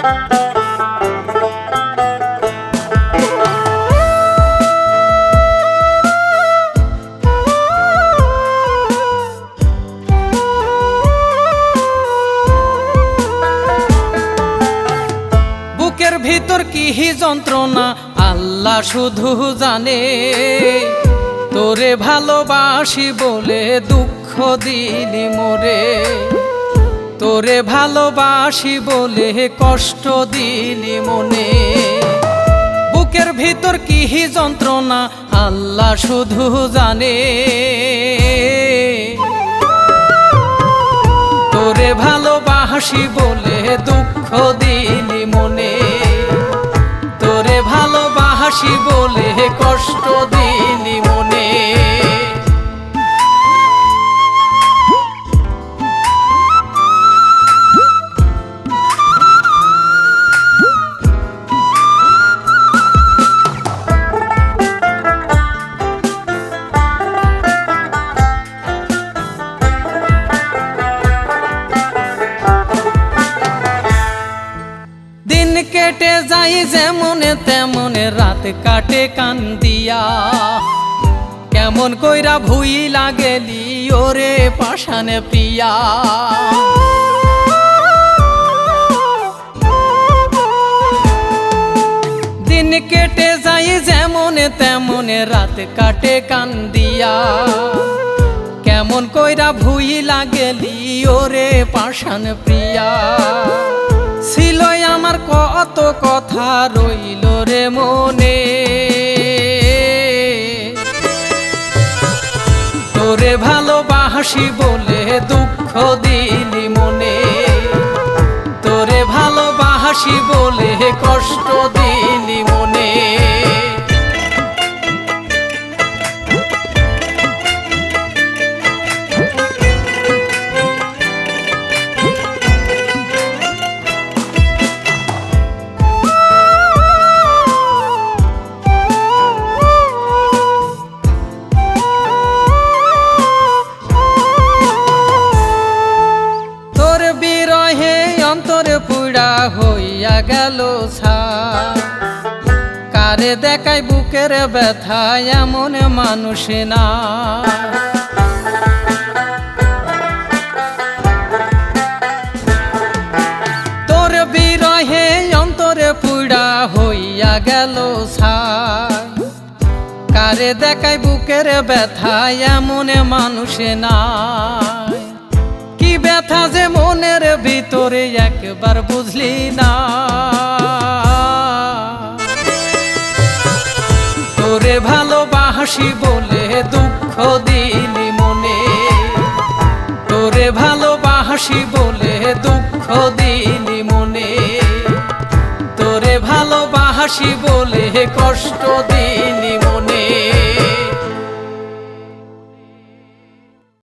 বুকের ভিতর কি যন্ত্রণা? আল্লাহ শুধু জানে। তোরে ভালোবাসি বলে দুঃখ দিলি মোরে। তোরে ভালোবাসি বলে কষ্ট দিলি মনে। বুকের ভিতর কি যন্ত্রণা, আল্লাহ শুধু জানে। তোরে ভালোবাসি বলে দুঃখ দিলি মনে। তোরে ভালোবাসি বলে কষ্ট যাই যেমনে তেমনে রাত কাটে কান্দিয়া কেমন কইরা ভুই লাগেলি ওরে পাশানে প্রিয়া। দিন কেটে যাই যেমনে তেমনে রাত কাটে কান্দিয়া কেমন কইরা ভুই লাগেলি ওরে পাশান প্রিয়া। ছিল আমার কত কথা রইল রে মনে। তোরে ভালোবাসি বলে দুঃখ দিলি মনে। তোরে ভালোবাসি বলে কষ্ট দিলি বিরহে অন্তরে পুড়া হইয়া গেল কারে দেখাই বুকের ব্যথা, এমন মানুষ না। তোর বিরহে অন্তরে পুড়া হইয়া গেল কারে দেখাই বুকের ব্যথা, এমন মানুষ কি ব্যথা যে মনের ভিতরে একবার বুঝলি না। তোরে ভালোবাসি বলে দুঃখ দিলি মনে। তোরে ভালোবাসি বলে দুঃখ দিলি মনে। তোরে ভালোবাসি বলে কষ্ট দিলি